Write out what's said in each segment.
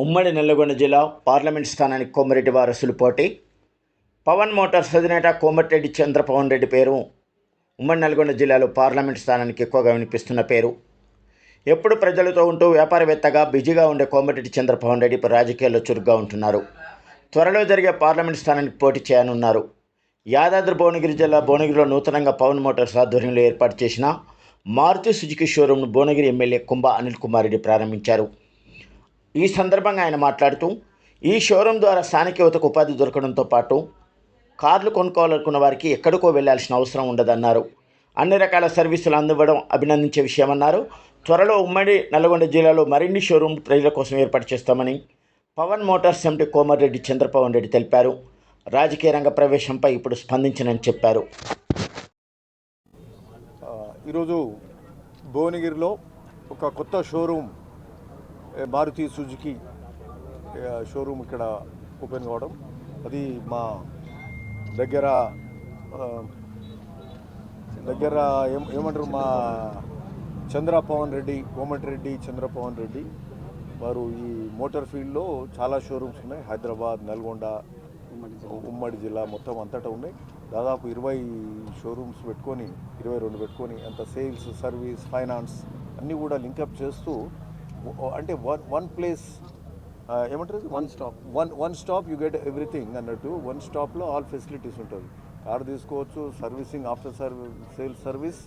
ఉమ్మడి నల్లగొండ జిల్లా పార్లమెంట్ స్థానానికి కోమరెడ్డి వారసులు పోటీ. పవన్ మోటార్స్ అధినేత కోమటిరెడ్డి చంద్రపవన్ రెడ్డి పేరు. ఉమ్మడి నల్గొండ జిల్లాలో పార్లమెంట్ స్థానానికి ఎక్కువగా వినిపిస్తున్న పేరు. ఎప్పుడు ప్రజలతో ఉంటూ వ్యాపారవేత్తగా బిజీగా ఉండే కోమటిరెడ్డి చంద్రపవన్ రెడ్డి ఇప్పుడు రాజకీయాల్లో చురుగ్గా ఉంటున్నారు. త్వరలో జరిగే పార్లమెంట్ స్థానానికి పోటీ చేయనున్నారు. యాదాద్రి భువనగిరి జిల్లా భువనగిరిలో నూతనంగా పవన్ మోటార్స్ ఆధ్వర్యంలో ఏర్పాటు చేసిన మారుతి సుజుకి షోరూంను భువనగిరి ఎమ్మెల్యే కుంభ అనిల్ కుమార్ రెడ్డి ప్రారంభించారు. ఈ సందర్భంగా ఆయన మాట్లాడుతూ ఈ షోరూం ద్వారా స్థానిక యువతకు ఉపాధి దొరకడంతో పాటు కార్లు కొనుక్కోవాలనుకున్న వారికి ఎక్కడికో వెళ్ళాల్సిన అవసరం ఉండదన్నారు. అన్ని రకాల సర్వీసులు అందివ్వడం అభినందించే విషయమన్నారు. త్వరలో ఉమ్మడి నల్గొండ జిల్లాలో మరిన్ని షోరూమ్ ప్రజల కోసం ఏర్పాటు చేస్తామని పవన్ మోటార్స్ ఎంపీ కోమారెడ్డి చంద్రపవన్ రెడ్డి తెలిపారు. రాజకీయ రంగ ప్రవేశంపై ఇప్పుడు స్పందించనని చెప్పారు. ఈరోజు భువనగిరిలో ఒక కొత్త షోరూమ్ మారుతి సుజుకి షోరూమ్ ఇక్కడ ఓపెన్ కావడం. అది మా దగ్గర దగ్గర ఏం ఏమంటారు మా చంద్రపవన్ రెడ్డి కోమటిరెడ్డి చంద్రపవన్ రెడ్డి వారు ఈ మోటార్ ఫీల్డ్లో చాలా షోరూమ్స్ ఉన్నాయి. హైదరాబాద్ నల్గొండ ఉమ్మడి జిల్లా మొత్తం అంతటా ఉన్నాయి. దాదాపు ఇరవై షోరూమ్స్ పెట్టుకొని ఇరవై రెండు పెట్టుకొని అంత సేల్స్ సర్వీస్ ఫైనాన్స్ అన్నీ కూడా లింకప్ చేస్తూ అంటే వన్ వన్ ప్లేస్ ఏమంటారు? One stop one one stop you get everything అన్నట్టు వన్ స్టాప్లో ఆల్ ఫెసిలిటీస్ ఉంటుంది కార్ తీసుకోవచ్చు servicing after service sales service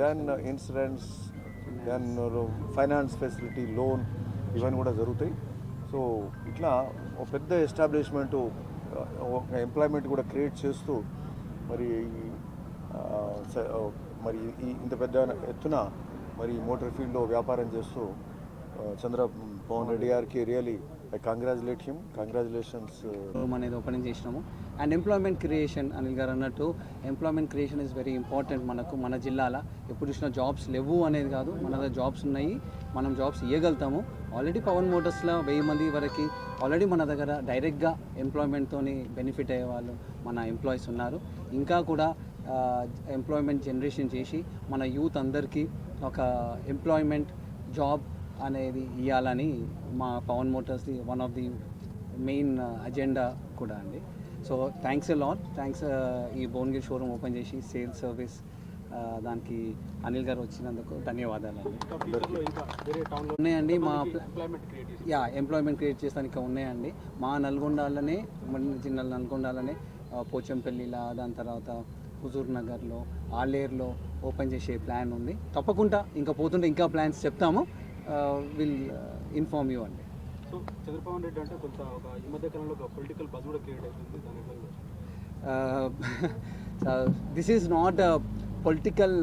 then insurance then finance facility loan ఇవన్నీ కూడా జరుగుతాయి. సో ఇట్లా ఒక పెద్ద ఎస్టాబ్లిష్మెంటు ఒక ఎంప్లాయ్మెంట్ కూడా క్రియేట్ చేస్తూ మరి మరి ఈ ఇంత పెద్ద ఎత్తున మరి మోటార్ ఫీల్డ్లో వ్యాపారం చేస్తూ చంద్ర పవన్ రెడ్డి గారికి really I congratulate him congratulations room అనేది ఓపెనింగ్ చేసినాము. అండ్ ఎంప్లాయ్మెంట్ క్రియేషన్ అనిల్ గారు అన్నట్టు employment creation is very important మనకు మన జిల్లాలో. ఎప్పుడు చూసినా జాబ్స్ లేవు అనేది కాదు మన దగ్గర జాబ్స్ ఉన్నాయి మనం జాబ్స్ ఇవ్వగలుగుతాము ఆల్రెడీ పవన్ మోటార్స్లో వెయ్యి మంది వరకు ఆల్రెడీ మన దగ్గర డైరెక్ట్గా ఎంప్లాయ్మెంట్తో బెనిఫిట్ అయ్యే వాళ్ళు మన ఎంప్లాయీస్ ఉన్నారు. ఇంకా కూడా ఎంప్లాయ్మెంట్ జనరేషన్ చేసి మన యూత్ అందరికీ ఒక ఎంప్లాయ్మెంట్ జాబ్ అనేది ఇవ్వాలని మా Pavan మోటార్స్ది one of the main agenda కూడా అండి. So thanks lot. థ్యాంక్స్ ఈ భువనగిరి షోరూమ్ ఓపెన్ చేసి సేల్స్ సర్వీస్ దానికి అనిల్ గారు వచ్చినందుకు ధన్యవాదాలు అండి ఉన్నాయండి మా యా ఎంప్లాయ్మెంట్ క్రియేట్ చేస్తానికి ఉన్నాయండి. మా నల్గొండలోనే జిల్లా నల్గొండలోనే పోచంపల్లిలా దాని తర్వాత హుజూర్ నగర్లో ఆలేరులో ఓపెన్ చేసే ప్లాన్ ఉంది. తప్పకుండా ఇంకా పోతుంటే ఇంకా ప్లాన్స్ చెప్తాము. విల్ ఇన్ఫార్మ్ యూ అండి సో చంద్రబాబు రెడ్డి అంటే కొంత ఒక ఈ మధ్య కాలంలో ఒక పొలిటికల్ బజ్ కూడా క్రియేట్ అవుతుంది దాని this is not a political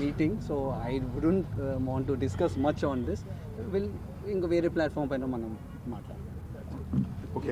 meeting so I wouldn't want to discuss much on this will ఇంకా వేరే ప్లాట్ఫామ్ పైన మనం మాట్లాడదాం. ఓకే